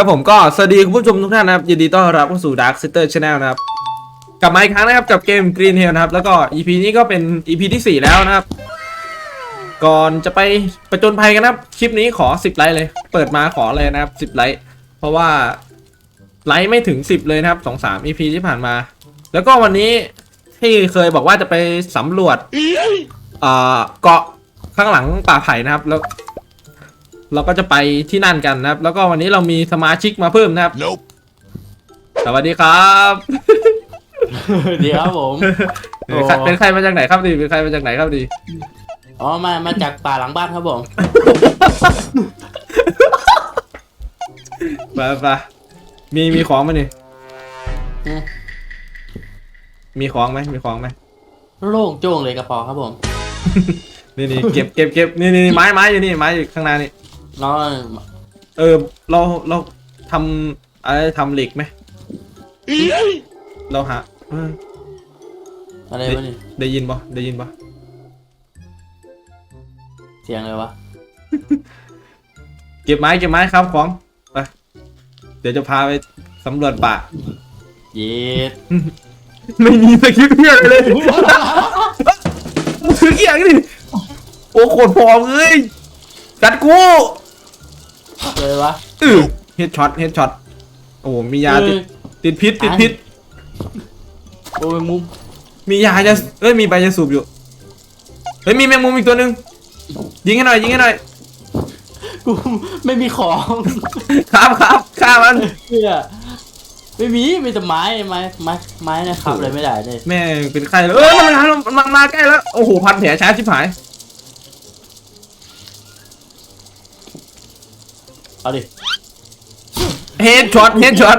ครับผมก็สวัสดีคุณผู้ชมทุกท่านนะครับ ยินดีต้อนรับเข้าสู่ Dark Sister Channel นะครับ กลับมาอีกครั้งนะครับกับเกม Green Hill นะครับ แล้วก็ EP นี้ก็เป็น EP ที่ 4 แล้วนะครับ ก่อนจะไปประจนภัยกันนะครับ คลิปนี้ขอ 10 ไลค์เลย เปิดมาขอเลยนะครับ 10 ไลค์ เพราะว่า ไลค์ไม่ถึง 10 เลยนะครับ2 3 EP ที่ผ่านมา แล้วก็วันนี้ที่เคยบอกว่าจะไปสำรวจเอ่อเกาะข้างหลังป่าไผ่นะครับ แล้ว เราก็จะไปที่นั่นกันนะครับ แล้วก็วันนี้เรามีสมาชิกมาเพิ่มนะครับ Nope. สวัสดีครับเดี๋ยวครับผม โอ้ เป็นใครมาจากไหนครับดีเป็นใครมาจากไหนครับดีอ๋อมามาจากป่าหลังบ้านครับผม ไปไปมีมีของไหมนี่ อืม มีของไหมมีของไหมโล่งโจ้งเลยกระเป๋าครับผม นี่นี่เก็บเก็บเก็บนี่นี่นี่ไม้ไม้อยู่นี่ไม้อยู่ข้างหน้านี่ น้องเออ เราเราทำอะไรทำเหล็กไหมเราหาเอออะไรวะนี่ได้ยินปะได้ยินปะเสียงอะไรวะ เก็บไม้เก็บไม้ครับของไปเดี๋ยวจะพาไปสำรวจป่า เย็ดไม่มีสคริปต์เพี้ยอะไรเลยคือเกี่ยงนี่โอ้โคตรพอมเลยกัดกู เลยวะเออเฮดช็อตเฮดช็อตโอ้มียาติดเอ้ยติดพิษติดพิษโอ้ยมุมมียาจะเอ้ยมีใบจะสูบอยู่เฮ้ยมีแมงมุมอีกตัวหนึ่งยิงให้หน่อยยิงให้หน่อยกูไม่มีของครับครับฆ่ามันเนี่ยไม่มีมีแต่ไม้ไม้ไม้ไม้นะครับอะไรไม่ได้เลยแม่งเป็นใครเลยเออมันมามันมามาใกล้แล้วโอ้โหพันแผลช้าชิบหาย เอาดิเฮดช็อตเฮดช็อต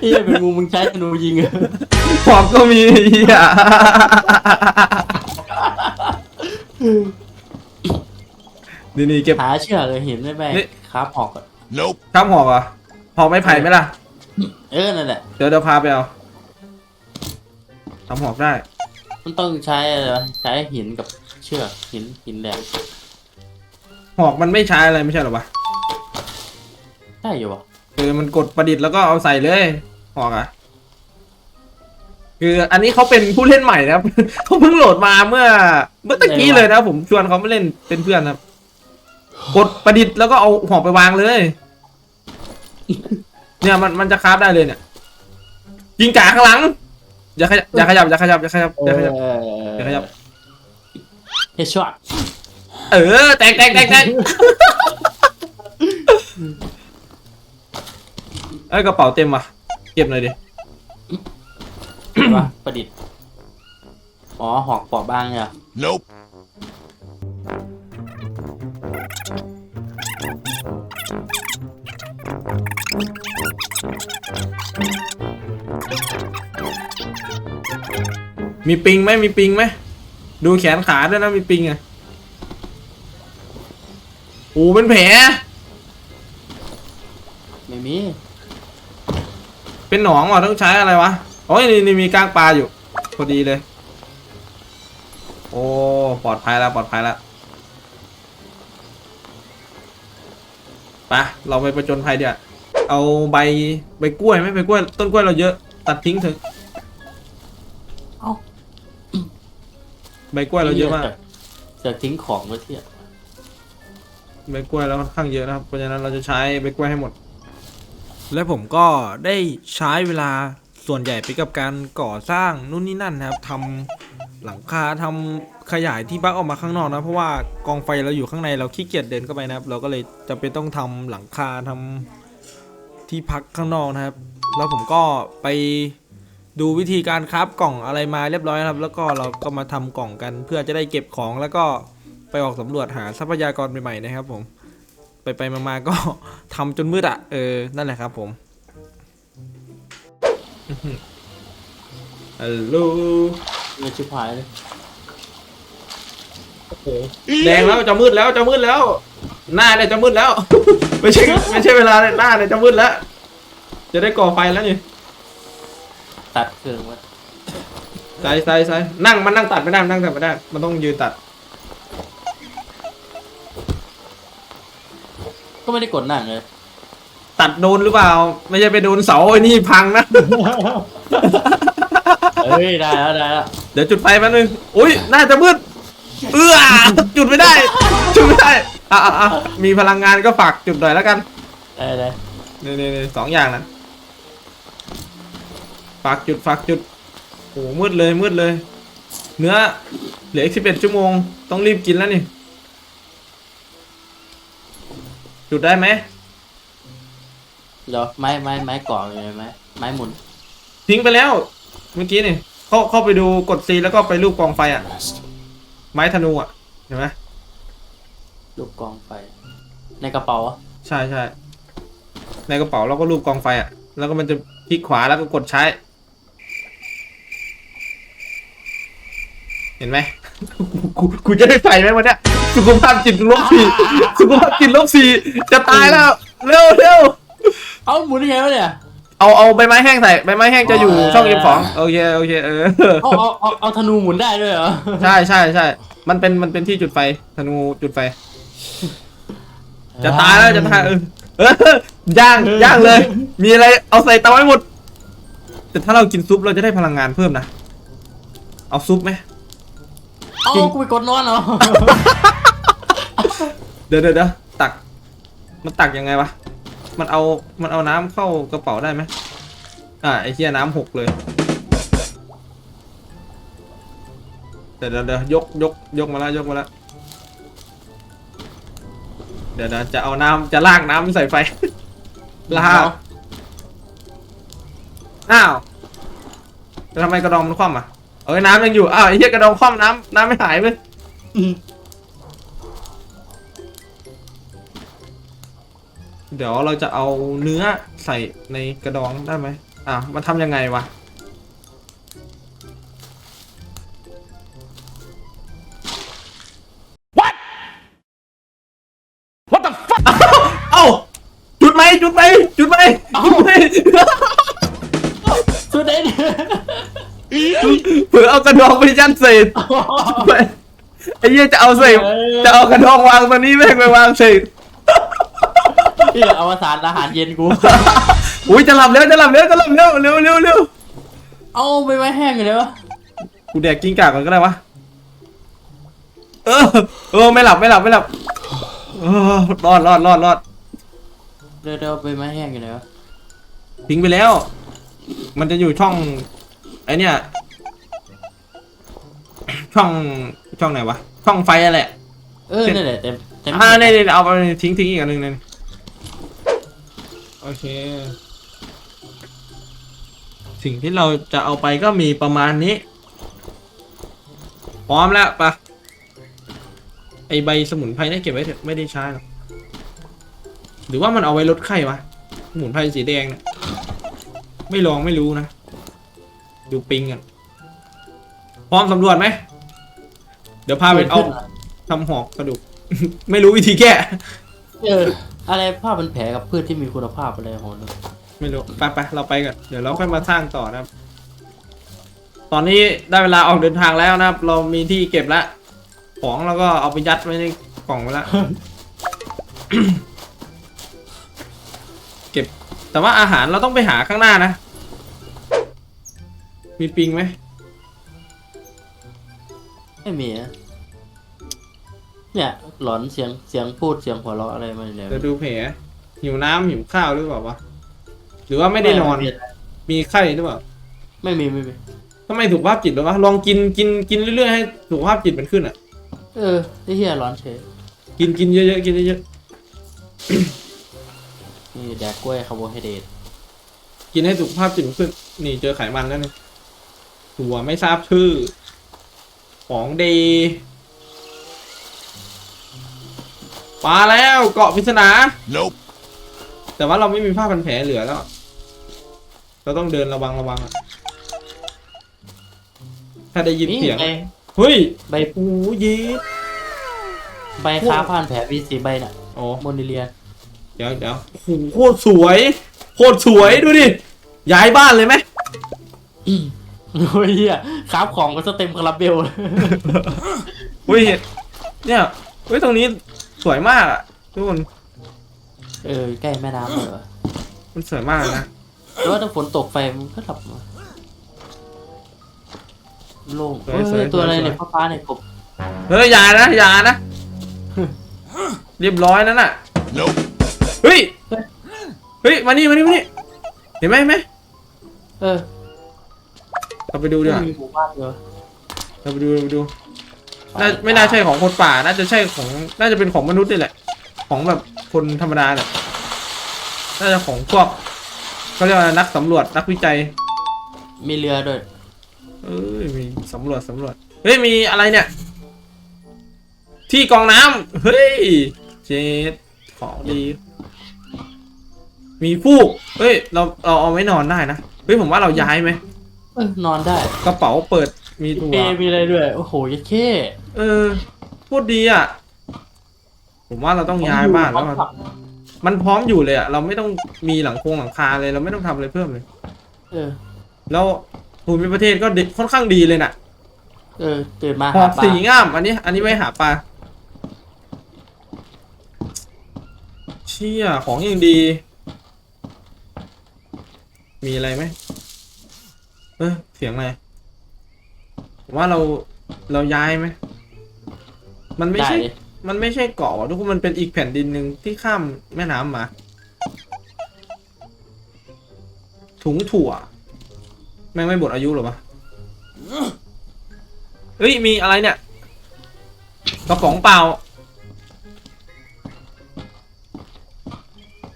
เฮียเป็นงูมึงใช้ธนูยิงเหรอหอกก็มีเหี้ยนี่นี่เก็บ หาเชือกเลยเห็นได้ไหมนี่ ครับหอกอะ Nope. ครับหอกเหรอะหอกไม้ไผ่ไหมล่ะ เออนั่นแหละ เดี๋ยวเดี๋ยวพาไปเอาทำหอกได้ มันต้องใช้อะไรวะใช้หินกับเชือกหินหินแหลมหอกมันไม่ใช้อะไรไม่ใช่เหรอวะ ได้อยู่วะคือมันกดประดิษฐ์แล้วก็เอาใส่เลยหอกอะคืออันนี้เขาเป็นผู้เล่นใหม่นะครับ เขาเพิ่งโหลดมาเมื่อ เมื่อตะกี้เลยนะผมชวนเขามาเล่นเป็นเพื่อนครับ กดประดิษฐ์แล้วก็เอาหอกไปวางเลย เนี่ยมันมันจะคราฟได้เลยเนี่ยยิงจ่าข้างหลัง อย่าขยับอย่าขยับอย่าขยับอย่าขยับอย่าขยับอย่าขยับเฮดช็อตเออแตกแตกแตกแตก เอ้ยกระเป๋าเต็มว่ะ เก็บหน่อยดิ วะประดิษฐ์ อ๋อหอกปอบบ้างเนี่ย Nope. มีปิงไหมมีปิงไหมดูแขนขาด้วยนะมีปิงอะโอ้เป็นแผล ไม่มี เป็ นหนองว่ะต้องใช้อะไรวะโอ้ยนี่นี่มีก้างปลาอยู่ พอดีเลย โอ้ปลอดภัยแล้วปลอดภัยแล้วไปเราไปประจนภัยเดี๋ยวาเอาใบใบกล้วยไหมใบกล้วย ต้นกล้วยเราเยอะตัดทิ้งเถอะเอ้าใบกล้วยเราเยอะมากจะทิ้งของไว้เที่ยใบกล้วยเราค่อนข้างเยอะนะครับเพราะฉะนั้นเราจะใช้ใบกล้วยให้หมด และผมก็ได้ใช้เวลาส่วนใหญ่ไปกับการก่อสร้างนู่นนี่นั่นนะครับทำหลังคาทำขยายที่บักออกมาข้างนอกนะเพราะว่ากองไฟเราอยู่ข้างในเราขี้เกียจเดินเข้าไปนะครับ เราก็เลยจำเป็นต้องทำหลังคาทำที่พักข้างนอกนะครับ แล้วผมก็ไปดูวิธีการคราฟกล่องอะไรมาเรียบร้อยนะครับ แล้วก็เราก็มาทำกล่องกันเพื่อจะได้เก็บของแล้วก็ไปออกสำรวจหาทรัพยากรใหม่ๆนะครับผม ไปไปๆมาๆก็ทำจนมืดอะเออ นั่นแหละครับผมฮัลโหลเงินชิบหายเลยแดงแล้วจะมืดแล้วจะมืดแล้ว หน้าเนี่ยจะมืดแล้ว ไม่ใช่ไม่ใช่เวลาเลยหน้าเนี่ยจะมืดแล้ว จะได้ก่อไฟแล้วนี่ ตัดเครื่องไว้ใส่ใส่ใส่นั่งมันนั่งตัดไม่ได้มันนั่งตัดไม่ได้ มันต้องยืนตัด ก็ไม่ได้กดหนังเลยตัดโดนหรือเปล่า ไม่ใช่ไปโดนเสาไอ้นี่พังนะเอ้ยได้แล้วได้แล้วเดี๋ยวจุดไฟแป๊บนึงอุ้ยน่าจะมืดเอื้อจุดไม่ได้ จุดไม่ได้อะอะอะมีพลังงานก็ฝากจุดหน่อยแล้วกันได้ได้นี่นี่นี่สองอย่างนะฝากจุดฝากจุดโอ้มืดเลยมืดเลย เนื้อเหลืออีกสิบเอ็ดชั่วโมง ต้องรีบกินแล้วนี่ จุดได้ไหมเดี๋ยวไม้ไม้ไม้ก่ออยู่เลยไหมไม้หมุนทิ้งไปแล้ว เมื่อกี้นี่เข้าเข้าไปดูกดซีแล้วก็ไปรูปกองไฟอะ ไม้ธนูอะเห็นไหมลูกกองไฟ ในกระเป๋าอะใช่ใช่ในกระเป๋าเราก็รูปกองไฟอะ แล้วก็มันจะคลิกขวาแล้วก็กดใช้ เห็นไหม กูกูจะได้ไฟไหมวันเนี้ยสุขภาพจิตลบสี่สุขภาพจิตลบสี่จะตายแล้วเร็วเร็วเอ้าหมุนยังไงวะเนี่ยเอาเอาใบไม้แห้งใส่ใบไม้แห้งจะอยู่อ๋อช่องเก็บของโอเคโอเคเออเอาเอาเอาเอาธนูหมุนได้ด้วยเหรอใช่ใช่ใช่มันเป็นมันเป็นที่จุดไฟธนูจุดไฟ จะตายแล้วจะตายเออเออย่างย่างเลย มีอะไรเอาใส่เตาให้หมดแต่ถ้าเรากินซุปเราจะได้พลังงานเพิ่มนะเอาซุปไหม เอาจริงกูไปกดนอนเหรอเดี๋ยวเดี๋ยวเดี๋ยวตัก มันตักยังไงวะ มันเอา มันเอาน้ำเข้ากระเป๋าได้ไหมอ่าไอ้เหี้ยน้ำหกเลย เดี๋ยวเดี๋ยวเดี๋ยวยกยกยกมาแล้วยกมาแล้ว เดี๋ยวเดี๋ยวจะเอาน้ำจะลากน้ำใส่ไฟ ลาก อ้าวแต่ทำไมกระดองมันคว่ำอะ เอ้ยน้ำยังอยู่ อ้าวไอ้เหี้ยกระดองคว่ำน้ำน้ำไม่หายเลยเดี๋ยวเราจะเอาเนื้อใส่ในกระดองได้ไหมอะมันทำยังไงวะ เผื่อเอากระดองไปยัดใส่ไปไอ้เหี้ยจะเอาใส่จะเอากระดองวางตรงนี้แม่งไปวางใส่นี่อวสานอาหารเย็นกูอุ้ยจะหลับแล้วจะหลับแล้วจะหลับแล้วเร็วเร็วเร็วเอาไปไว้แห้งอยู่เลยวะกูแดกกิ้งก่าก่อนก็ได้วะเออเออไม่หลับไม่หลับไม่หลับเออรอดรอดรอดรอดเดี๋ยวเดี๋ยวไปไม้แห้งอยู่เลยวะทิ้งไปแล้ว มันจะอยู่ช่องไอเนี่ย ช่องช่องไหนวะ ช่องไฟอะแหละเออนี่นแหละเต็มเต็มอ่าเนี่ยเนี่ยเอาไปทิ้งทิ้งอีกอันหนึ่งเนี่ยโอเค สิ่งที่เราจะเอาไปก็มีประมาณนี้ พร้อมแล้วปะไอใบสมุนไพรเนี่ยเก็บไว้เถอะไม่ได้ใช้หรอกหรือว่ามันเอาไว้ลดไข้วะสมุนไพรสีแดงเนี่ยไม่ลองไม่รู้นะ ดูปิงกันพร้อมสำรวจไหมเดี๋ยวพาไปเอาทำหอกกระดูก ไม่รู้วิธีแก้ เออ อะไรภาพเป็นแผลกับพืชที่มีคุณภาพอะไรโหนไม่รู้ ไปไปเราไปกันเดี๋ยวเราค่อยมาสร้างต่อนะครับ ตอนนี้ได้เวลาออกเดินทางแล้วนะครับ เรามีที่เก็บแล้วของเราก็เอาไปยัดไว้ในกล่องไว้แล้วเก็บ แต่ว่าอาหารเราต้องไปหาข้างหน้านะ มีปิงไหมไม่มีอะ เนี่ยหลอนเสียงเสียงพูดเสียงหัวเราะอะไรมาเนี่ยเดี๋ยวดูแผลหิวน้ำหิวข้าวหรือเปล่าวะหรือว่าไม่ได้นอน มีไข้หรือเปล่าไม่มีไม่มีทำไมสุขภาพจิตหรอวะลองกินกินกินเรื่อยๆให้สุขภาพจิตมันขึ้นอะ เออไอ้เหี้ยร้อนเฉยกินกินเยอะๆกินเยอะนี่แดกกล้วยคาร์โบไฮเดรตๆกินให้สุขภาพจิตมันขึ้น นี่เจอไขมันแล้วนี่ถั่วไม่ทราบชื่อ ของดี มาแล้วเกาะปริศนา Nope. แต่ว่าเราไม่มีผ้าพันแผลเหลือแล้ว เราต้องเดินระวังระวังอะถ้าได้ยินนี่เสียงใบเฮ้ยใบโอ้ยยีดใบค้าผ่านแผลวีสีใบน่ะอ๋อโมนิเลียเดี๋ยวเดี๋ยวโอ้โหโคตรสวยโคตรสวยดูดิย้ายบ้านเลยไหมโอ้ยเหี้ยคราฟของก็สเต็มคาราเบลเลย เฮ้ยเนี่ยเฮ้ยตรงนี้ สวยมากอะทุกคนเออใกล้แม่น้ำเลยเหรอมันสวยมากเลยนะแต่ว่าถ้าฝนตกไฟมันก็ดับมาโล่งสวยสวยเฮ้ยตัวอะไรสวยเนี่ยฟ้าๆเนี่ยกบเฮ้ยอย่านะอย่านะ เรียบร้อยนั่นน่ะเฮ้ยเฮ้ยมานี่มานี่มานี่เห็นไหมเห็นไหมเออเราไปดูดีกว่ามีหมู่บ้านเหรอเราไปดูเราไปดู น่าไม่น่าใช่ของคนป่า น่าจะใช่ของ น่าจะเป็นของมนุษย์นี่แหละ ของแบบคนธรรมดาเนี่ยน่าจะของพวกเขาเรียกว่านักสำรวจนักวิจัย มีเรือด้วย เอ้ยมีสำรวจสำรวจ เฮ้ยมีอะไรเนี่ย ที่กรองน้ำเฮ้ยเจ็ดของดี มีฟูกเฮ้ยเราเราเอาไว้นอนได้นะ เฮ้ยผมว่าเราย้ายไหมเออนอนได้ กระเป๋าเปิด มีตัวเปรย์มีอะไรด้วย โอ้โหยัดเข้เออพูดดีอะ ผมว่าเราต้องย้ายบ้านแล้วมันมันพร้อมอยู่เลยอะ เราไม่ต้องมีหลังโครงหลังคาเลย เราไม่ต้องทำอะไรเพิ่มเลย เออ แล้วภูมิประเทศก็ดีค่อนข้างดีเลยน่ะเออตื่นมาหอหาบปลาสีงาม อันนี้ อันนี้ไว้หาปลาเชี่ยของยังดี มีอะไรไหมเออเสียงอะไร ผมว่าเราเราย้ายไหมมันไม่ได้ใช่เลยมันไม่ใช่เกาะว่ะทุกคนมันเป็นอีกแผ่นดินหนึ่งที่ข้ามแม่น้ำมา ถุงถั่ว แม่งไม่หมดอายุหรอวะเฮ้ย มีอะไรเนี่ย กระป๋องเปล่า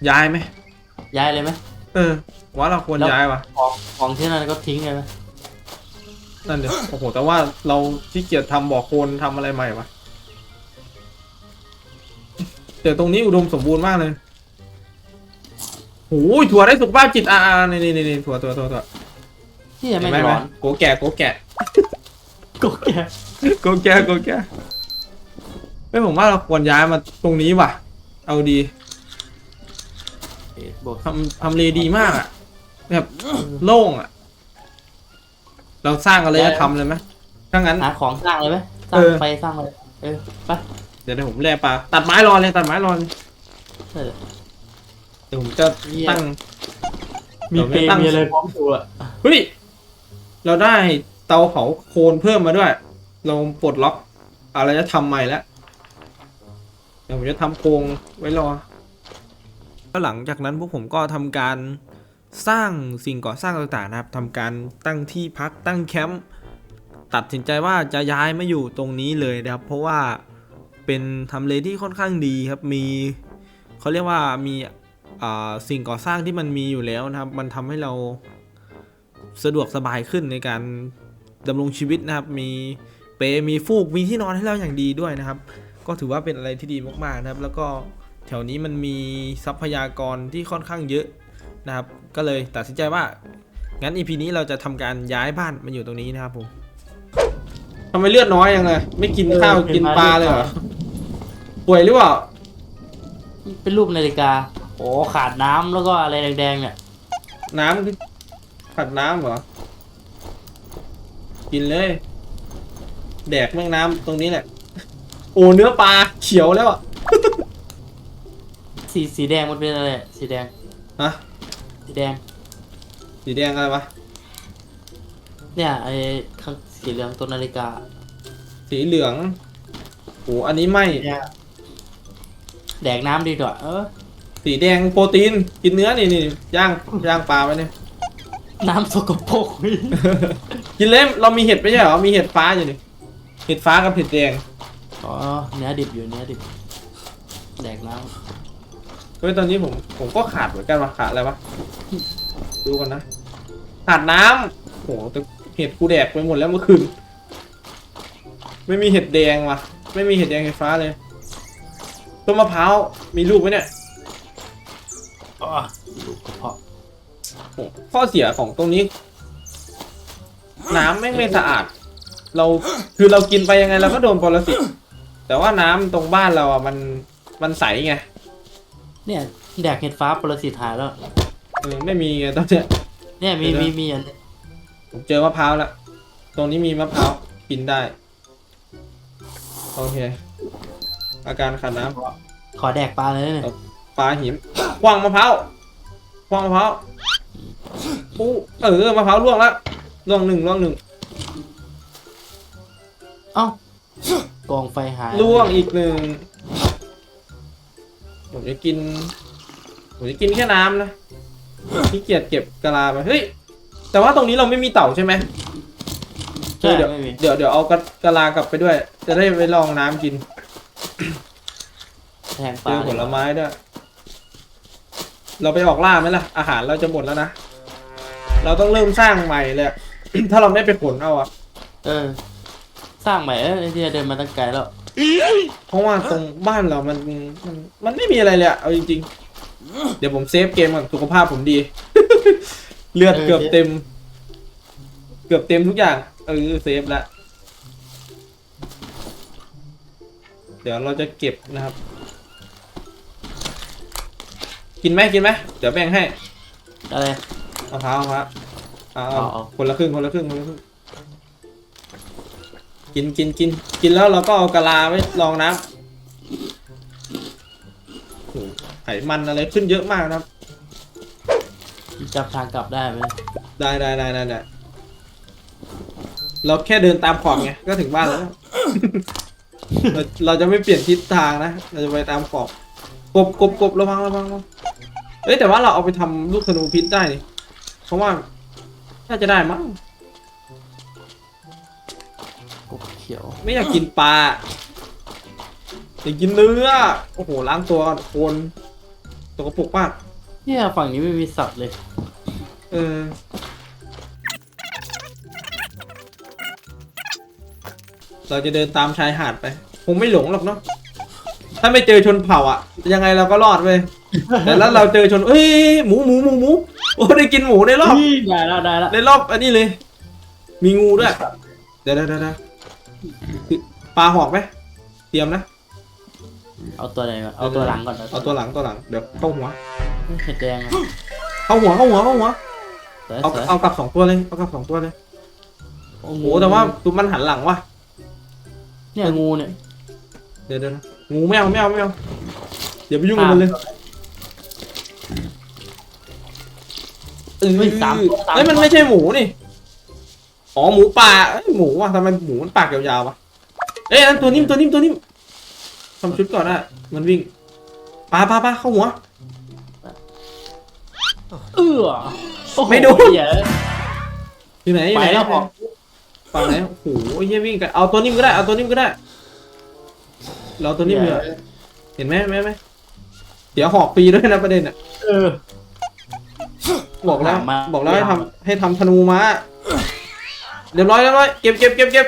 ย้ายไหม ย้ายเลยไหมเออ ว่าเราควรย้ายวะของของที่นั่นก็ทิ้งเลยไหม นั่นเดี๋ยวโอ้โห แต่ว่าเราขี้เกียจทำบ่อโคลนทำอะไรใหม่วะแต่ตรงนี้อุดมสมบูรณ์มากเลยโอ้ยถั่วได้สุขภาพจิตอ่าๆนี่นี่นี่ถั่วถั่วถั่วถั่วที่ยังเห็ไม่นไหมร้อนโกแก่โกแก่ก็แกโกแก่โกแก่ไม่ผมว่าเราควรย้ายมาตรงนี้ว่ะ เอาดีเอ๊ะบอกทำทำเลดีมากอะแบบโล่งอะ เราสร้างอะไรจะทำเลยไหมถ้างั้น หาของสร้างเลยไหมสร้างเออ ไฟสร้างเลยเออไปเดี๋ยวเดี๋ยวผมแล่ปลาตัดไม้รอเลยตัดไม้รอเลยเออ เดี๋ยวผมจะตั้ง มีเราเปไม่รย์ตั้งมีอะไรพร้อมตัวเฮ้ย เราได้เตาเผาโคลนเพิ่มมาด้วย เราปลดล็อกอะไรจะทำใหม่แล้วเดี๋ยวผมจะทำโครงไว้รอแล้วหลังจากนั้นพวกผมก็ทำการ สร้างสิ่งก่อสร้างต่างๆนะครับทำการตั้งที่พักตั้งแคมป์ตัดสินใจว่าจะย้ายมาอยู่ตรงนี้เลยนะครับ เพราะว่าเป็นทำเลที่ค่อนข้างดีครับมีเขาเรียกว่ามีสิ่งก่อสร้างที่มันมีอยู่แล้วนะครับ มันทำให้เราสะดวกสบายขึ้นในการดำรงชีวิตนะครับ มีเปมีฟูกมีที่นอนให้เราอย่างดีด้วยนะครับ ก็ถือว่าเป็นอะไรที่ดีมากๆนะครับ แล้วก็แถวนี้มันมีทรัพยากรที่ค่อนข้างเยอะ นะครับ ก็เลยตัดสินใจว่า งั้น EP นี้เราจะทำการย้ายบ้านมาอยู่ตรงนี้นะครับผมทำไมเลือดน้อยยังไงไม่กินข้าวกินปลาเลยเหรอป่วยหรือเปล่า เป็นรูปนาฬิกา โอ้ขาดน้ำแล้วก็อะไรแดงๆเนี่ย น้ำคือผัดน้ำเหรอ กินเลย แดกแม่งน้ำตรงนี้แหละ โอ้เนื้อปลาเขียวแล้วอะสีสีแดงมันเป็นอะไรสีแดง ฮะสี แดง สีแดงอะไรวะ เนี่ยไอ้ข้างสีเหลืองตัวนาฬิกาสีเหลืองโอ้อันนี้ไม่ เนี่ยแดกน้ำดีกว่าเออ สีแดงโปรตีน กินเนื้อนี่นี่ย่างย่างปลาไว้เนี่ย น้ำสกปรก กินเลยเรามีเห็ดไม่ใช่เหรอ มีเห็ดฟ้าอยู่นี่ เห็ดฟ้ากับเห็ดแดง อ๋อเนื้อดิบอยู่เนื้อดิบ แดกน้เฮ้ยตอนนี้ผมผมก็ขาดเหมือนกันวะขาดอะไรวะดูกันนะขาดน้ำโหแต่เห็ดกูแดกไปหมดแล้วเมื่อคืนไม่มีเห็ดแดงว่ะไม่มีเห็ดแดงเห็ดฟ้าเลยต้นมะพร้าวมีลูกไหมเนี่ยำอ๋อลูกกระเพาะโหข้อเสียของตรงนี้ น้ำไม่งไม่สะอาด เราคือเรากินไปยังไงเราก็โดนปรสิตแต่ว่าน้ำตรงบ้านเราอะมันมันใสไง เนี่ยแดกเห็ดฟ้าปรสิตหายแล้ว เออไม่มีไงตอนเนี้ย เนี่ยมีเดี๋ยวนะ มีมีอันนี้ผมเจอมะพร้าวแล้วตรงนี้มีมะพร้าวกินได้ โอเค อาการขาดน้ำขอแดกปลาเลยเนี่ยปลาหิมคว้างมะพร้าวคฟองมะพร้าวปูเออมะพร้าวล่วงแล้วล่วงหนึ่งล่วงหนึ่งเอ้ากองไฟหายล่วงอีกหนึ่ง ผมจะกิน ผมจะกินแค่น้ำนะขี้เกียจเก็บกะลาไปเฮ้ย แต่ว่าตรงนี้เราไม่มีเต่าใช่ไหมใช่เดี๋ยวไม่มี เดี๋ยวเดี๋ยวเอากะกะลากลับไปด้วย จะได้ไปลองน้ำกิน แทงปเจลาอผลไม้ด้วย เราไปออกล่าไหมล่ะ อาหารเราจะหมดแล้วนะ เราต้องเริ่มสร้างใหม่เลยอะ ถ้าเราไม่ไปขนเอาอะเออ สร้างใหม่เออไอเดียเดินมาตั้งไกลแล้ว เพราะว่าตรงบ้านเรามันมันมันไม่มีอะไรเลยอะเอาจริงๆ เดี๋ยวผมเซฟเกมก่อนสุขภาพผมดี เลือดเกือบเต็ม เกือบเต็มทุกอย่าง เออเซฟละเดี๋ยวเราจะเก็บนะครับ กินไหมกินไหมเดี๋ยวแบ่งให้อะไรมะพร้าวมะพร้าวเอาเอาเอาเอาคนละครึ่งคนละครึ่งคนละครึ่ง กินกินกินกินแล้วเราก็เอากะลาไว้รองน้ำโอ้โหไขมันอะไรขึ้นเยอะมากนะครับจำทางกลับได้ไหมได้ได้ได้ได้ได้เราแค่เดินตามขอบไงก็ถึงบ้านแล้ว เราเราจะไม่เปลี่ยนทิศทางนะ เราจะไปตามขอบกบกบกบระวังระวังระวังเอ้ยแต่ว่าเราเอาไปทำลูกธนูพิษได้นี่เพราะว่าน่าจะได้มั้ง เขียว ไม่อยากกินปลาอยากกินเนื้อ โอ้โห ล้างตัวก่อนโคนตกกระปุกมากเนี่ยฝั่งนี้ไม่มีสัตว์เลย เออ เราจะเดินตามชายหาดไป คงไม่หลงหรอกเนาะ ถ้าไม่เจอชนเผ่าอะยังไงเราก็รอดเว้ยแต่แล้วเราเจอชน เอ้ย หมูหมูหมูหมู โอ้ได้กินหมูในรอบ ได้แล้วได้แล้วในรอบอันนี้เลย มีงูด้วย เดี๋ยวเดี๋ยวเดี๋ยวเดี๋ยว คือปลาหอกไหมเตรียมนะ เอาตัวไหนก่อนเอาตัวหลังก่อนเอาตัวหลังตัวหลัง เดี๋ยวเข้าหัว เห็ดแดงอะเข้าหัวเข้าหัวเข้าหัว สวยเอาสวยเอากลับสองตัวเลย เอากลับสองตัวเลย โอ้โอ้โหโหแต่ว่าตัวมันหันหลังว่ะ เนี่ยงูเนี่ยเดี๋ยวเดี๋ยวนะงูไม่เอาไม่เอาไม่เอาเดี๋ยวไปยุ่งกับมันเลยเออเฮ้ยสามตัวสามเฮ้ยมันตัวไม่ใช่หมูนี่ อ๋อหมูป่าเอ้ยหมูว่ะทำไมหมูมันปากยาวๆวะเอ้ยนั่นตัวนิ่มตัวนิ่มตัวนิ่มทำชุดก่อนอะมันวิ่งปลาปลาปลาเข้าหัว เออโอ้โหไม่โดน เหี้ยอยู่ไหนอยู่ไปไหนแล้วออกฝั่งไหนโอ้โหเฮียวิ่งกันเอาตัวนิ่มก็ได้เอาตัวนิ่มก็ได้เราตัวนิ่มเลยเห็นไหมเห็นไหมเห็นไหมเดี๋ยวหอกปีด้วยนะประเด็นอะเออ บอกแล้วหามาบอกแล้วให้หาทำให้ทำธนูมา เรียบร้อยเรียบร้อยเก็บเก็บเก็บเก็บ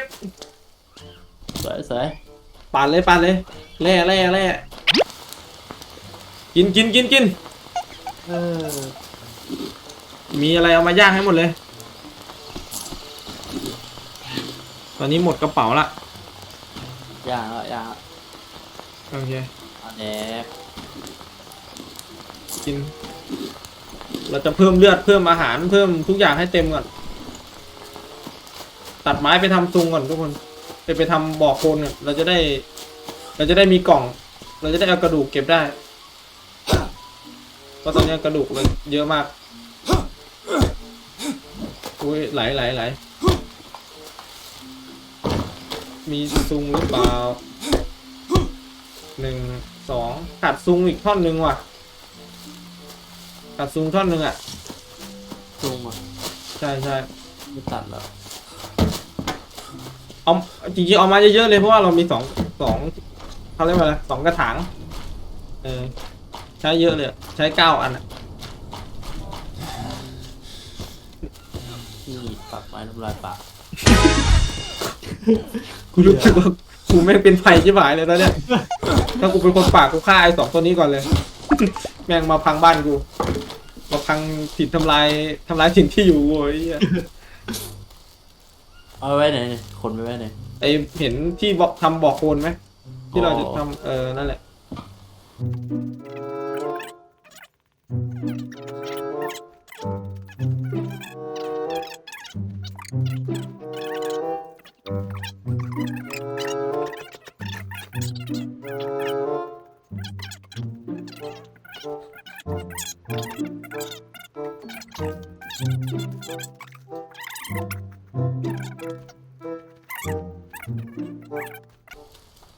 สวยสวยปาดเลยปาดเลยแล่แล่แล่กินกินกินกินเออมีอะไรเอามาย่างให้หมดเลย ตอนนี้หมดกระเป๋าละย่างแล้วย่างแล้วโอเคเอาแดกกิน เราจะเพิ่มเลือดเพิ่มอาหารเพิ่มทุกอย่างให้เต็มก่อน ตัดไม้ไปทำซุงก่อนทุกคน ไปไปทำบ่อโคลนก่อนเราจะได้ เราจะได้มีกล่อง เราจะได้เอากระดูกเก็บได้เพราะตอนนี้กระดูกเราเยอะมากอุ้ยไหลไหลไหลมีซุงหรือเปล่าหนึ่งสองขาดซุงอีกท่อนหนึ่งว่ะขาดซุงท่อนหนึ่งอะซุงอะใช่ใช่ไม่ตัดแล้ว เอาจริงๆเอามาเยอะๆเลยเพราะว่าเรามีสองสองเขาเรียกว่าอะไรสองกระถางเออใช้เยอะเลยอะใช้เก้าอันอะนี่ปักไม้ทำลายป่ากูรู้สึกว่ากูแม่งเป็นไผ่ชิบหายเลยตอนเนี้ยถ้ากูเป็นคนป่ากูฆ่าไอ้สองตัวนี้ก่อนเลย แม่งมาพังบ้านกูมาพังถิ่นทำลายทำลายถิ่นที่อยู่กูไอ้เหี้ย เอาไว้ไหนเนี่ยขนไปไว้ไหน ไอเห็นที่บอกทำบ่อโคลนไหมที่เราจะอ๋อทำเออนั่นแหละ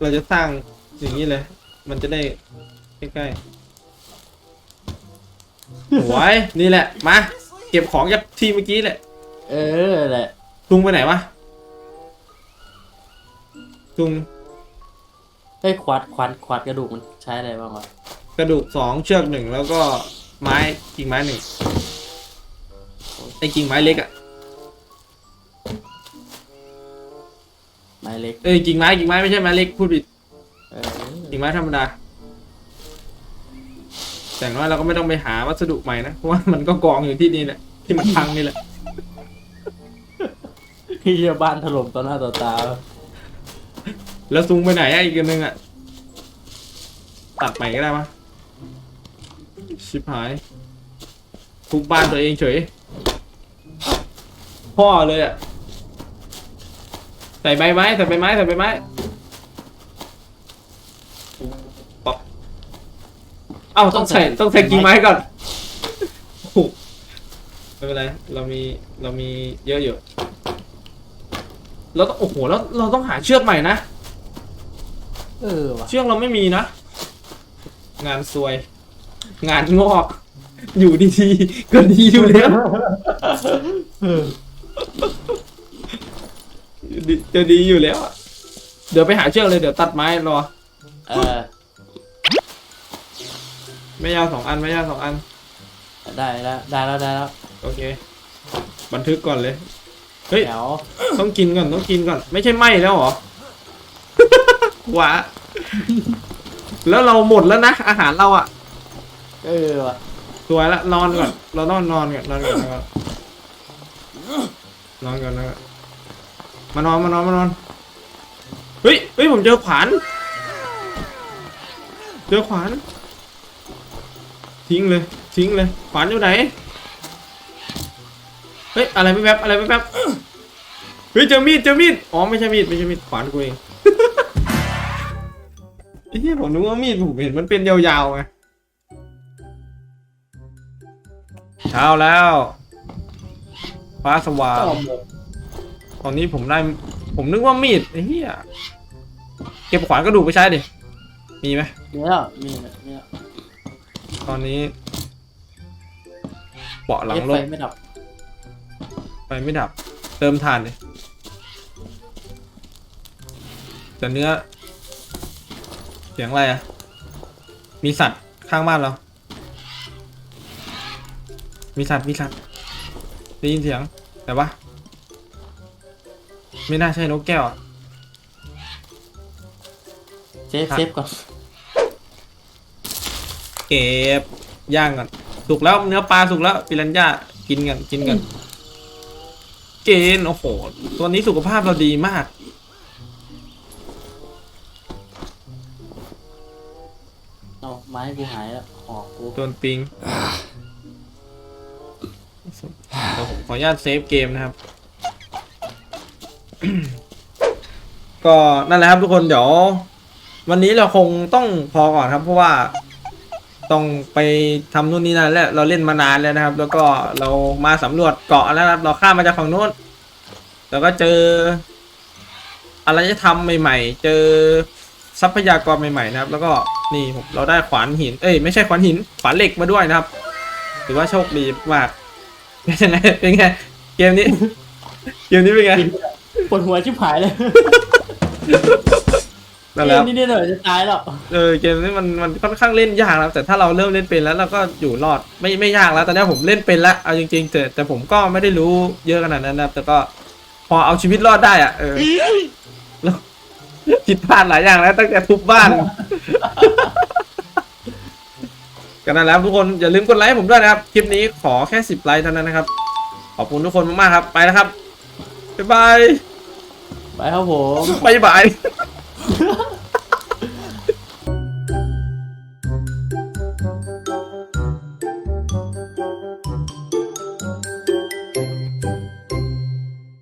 เราจะสร้างอย่างนี้เลย มันจะได้ใกล้ๆโอ้ยนี่แหละ มา เก็บของจากที่เมื่อกี้แหละ เออแหละตุงไปไหนวะตุงเอ้ยควัดควัดควัดกระดูกมันใช้อะไรบ้างวะกระดูกสองเชือกหนึ่งแล้วก็ไม้กิ่งไม้หนึ่งไอ้กิ่งไม้เล็กอะ ม้เล็กเอ้ยกิ่งไม้กิ่งไม้ไม่ใช่ไม้เล็กพูดผิดเออกิ่งไม้ธรรมดาแต่อย่างน้อยเราก็ไม่ต้องไปหาวัสดุใหม่นะเพราะว่ามันก็กองอยู่ที่นี่แหละที่มันพังนี่แหละพี่เชี่ยบ้านถล่มต่อหน้าต่อตา แล้วซุงไปไหนอะอีกอันหนึงอะตัดใหม่ก็ได้ปะชิบหายทุกบ้านตัวเองเฉยพ่อเลยอะใส่ใบไม้ใส่ใบไม้ใส่ใบไม้ป๊อกเอ้าต้องใส่ต้องใส่กิ่งไม้ก่อนโอ้โหไม่เป็นไรเรามีเรามีเยอะอยู่แล้วต้องโอ้โหแล้วเราต้องหาเชือกใหม่นะเออว่ะเชือกเราไม่มีนะ งานซวย งานงอก อยู่ดีๆก็ดีอยู่แล้ว ดีจะดีอยู่แล้วอะเดี๋ยวไปหาเชือกเลยเดี๋ยวตัดไม้รอ เออ ไม่ยาวสองอันไม่ยาวสองอัน ได้แล้วได้แล้วได้แล้วโอเค บันทึกก่อนเลย เฮ้ยแถวต้องกินก่อนต้องกินก่อน ไม่ใช่ไหมแล้วเหรอ หวะแล้วเราหมดแล้วนะ อาหารเราอะเออว่ะสวยละนอนก่อน เราต้องนอนก่อนนอนก่อนนอนก่อนนอนก่อนนอนก่อน มานอนมานอนมานอนเฮ้ยเฮ้ยผมเจอขวาน เจอขวาน ทิ้งเลยทิ้งเลยขวานอยู่ไหนเฮ้ยอะไรไม่แป๊บอะไรไม่แป๊บเฮ้ยเจอมีดเจอมีดอ๋อไม่ใช่มีดไม่ใช่มีดขวานกูเองไอ้เหี้ยผมนึกว่ามีดผมเห็นมันเป็นยาวๆไงเช้าแล้ว ฟ้าสว่าง ต่อหมกตอนนี้ผมได้ ผมนึกว่ามีดไอ้เหี้ยเก็บขวานกระดูกไปใช้ดิ มีไหม มีแล้วมีแล้วมีแล้วตอนนี้เบาะหลังเอ๊ะรไฟถไม่ดับไฟไม่ดับ เติมถ่านดิแต่เนื้อ เสียงอะไรอะมีสัตว์ข้างบ้านเรา มีสัตว์มีสัตว์ได้ยินเสียง แต่ว่า ไม่น่าใช่นกแก้วอะเซฟเซฟก่อนเก็บย่างก่อนสุกแล้วเนื้อปลาสุกแล้วปิรันย่ากินกันกินกันเกณฑ์โอ้โหตัวนี้สุขภาพเราดีมากเอาไม้กูหายแล้วหอกกูโดนปิงเดี๋ยวผมขออนุญาตเซฟเกมนะครับ ก็นั่นแหละครับทุกคนเดี๋ยว วันนี้เราคงต้องพอก่อนครับ เพราะว่าต้องไปทำนู่นนี่นั่นแล้วเราเล่นมานานแล้วนะครับ แล้วก็เรามาสำรวจเกาะแล้วครับ เราข้ามมาจากฝั่งโน้นแล้วก็เจออะไรจะทำใหม่ๆ เจอทรัพยากรใหม่ๆนะครับ แล้วก็นี่ผมเราได้ขวานหิน เอ้ยไม่ใช่ขวานหินขวานเหล็กมาด้วยนะครับถือว่าโชคดีมากเป็นไงเป็นไงเกมนี้ เกมนี้เป็นไง ปวดหัวชิบหายเลยนั่นแหละครับนี่เนี่ยเดี๋ยวจะตายแล้วเออเกมนี้มันมันค่อนข้างเล่นยากนะครับแต่ถ้าเราเริ่มเล่นเป็นแล้วเราก็อยู่รอดไม่ไม่ยากแล้วตอนนี้ผมเล่นเป็นแล้วเอาจริงๆแต่แต่ผมก็ไม่ได้รู้เยอะขนาดนั้นนะครับ แต่ก็พอเอาชีวิตรอดได้อะเออแล้วผิดพลาดหลายอย่างแล้ว ตั้งแต่ทุบบ้าน กันนั่นแหละครับทุกคนอย่าลืมกดไลค์ให้ผมด้วยนะครับคลิปนี้ขอแค่สิบไลค์เท่านั้นนะครับ ขอบคุณทุกคนมากๆครับ ไปแล้วครับบ๊ายบาย ไปครับผม บายบาย